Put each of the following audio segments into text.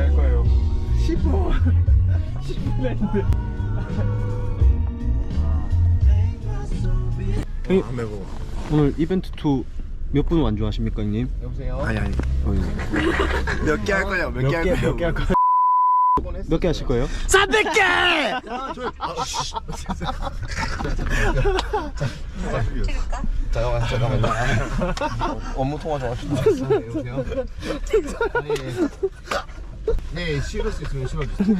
개할 거예요? 10분 10분 했는데 형님 안 매워. 오늘 이벤트 2몇분 완주하십니까 형님? 여보세요? 아니 아니. 어, 몇 개 할 거냐? 몇개 할 거냐? 몇개 할 거예요? 몇개 하실 거예요? 잠깐만 잠깐만. 업무 통화 좀 합시다. 네, 여보세요? 네, 네, 실을 수 있으면 실어주세요.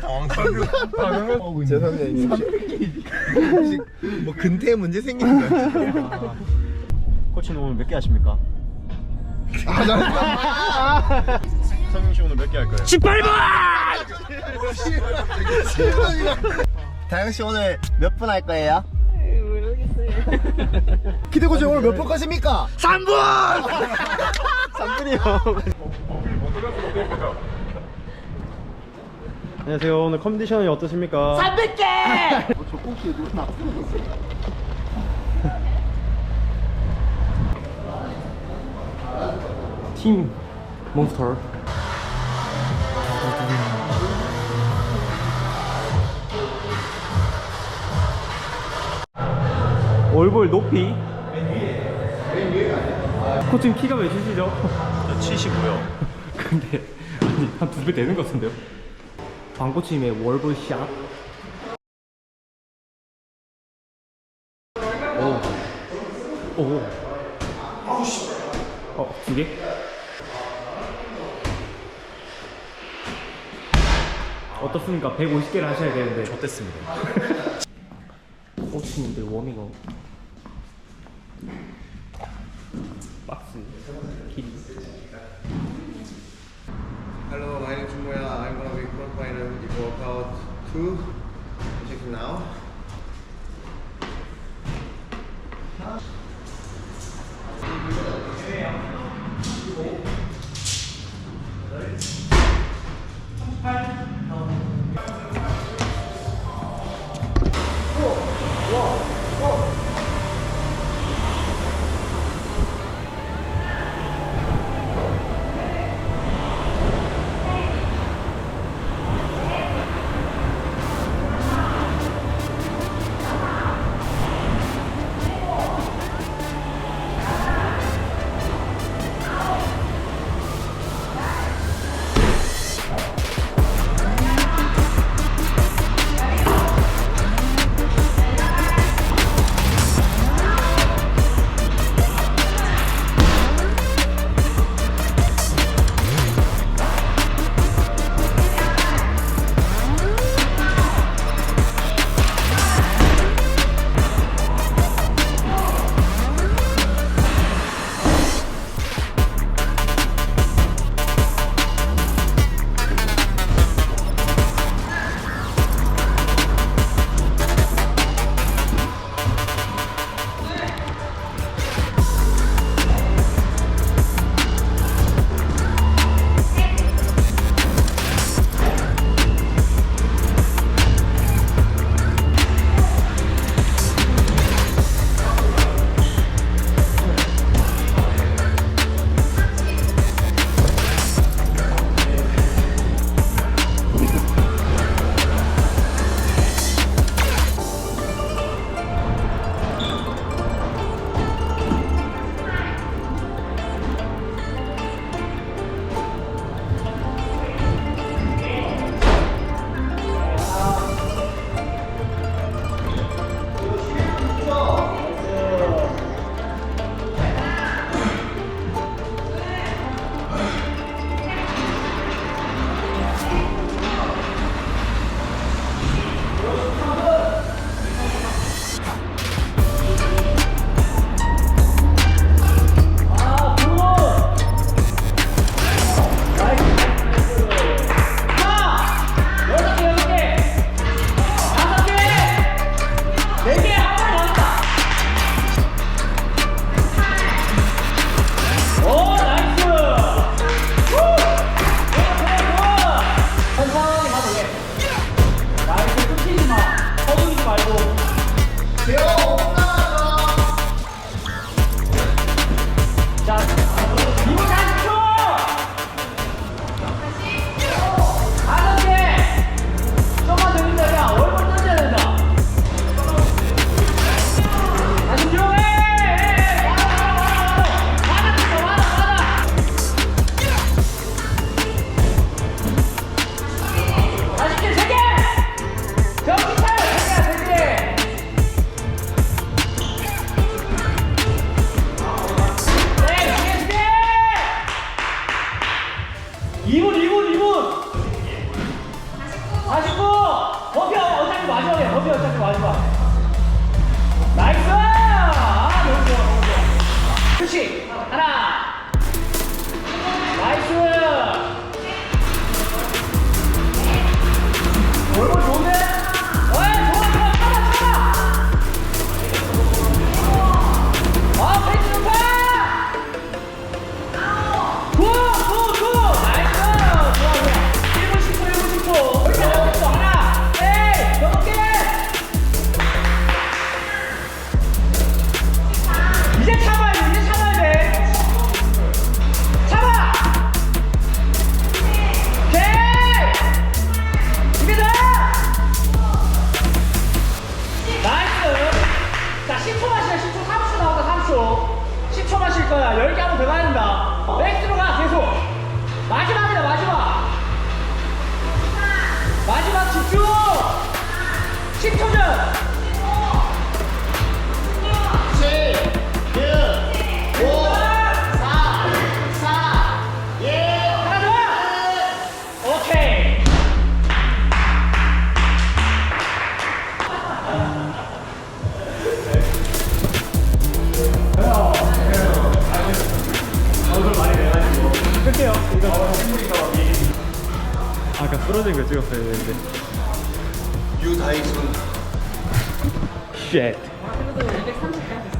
당황스러워. 죄송해요. 뭐 근태 문제 생긴 거야? 코치는 오늘 몇 개 하십니까? 성민 씨 오늘 몇 개 할 거예요? 18분! 다영 씨 오늘 몇 분 할 거예요? 기대고 저 오늘 몇분 거십니까? 3분! 3분이요 안녕하세요 오늘 컨디션이 어떠십니까? 300개! 저 꼭지 누구 나팀 몬스터 얼굴 높이 코치님 키가 몇이시죠? 75요. 근데 아니 한 두 배 되는 것 같은데요? 방코치님의 월볼 샷 오. 오. 어, 두 개? 어떻습니까? 150개를 하셔야 되는데. 어땠습니다. 코치님들 워밍업. 박스. 길이. Hello, my name is Moya. I'm gonna be qualifying in workout two. Check it now. 집중! 10초 전! 약간 부러진 거 찍었어야 되는데. 유 다이슨. 쉣. 그래도 230까지.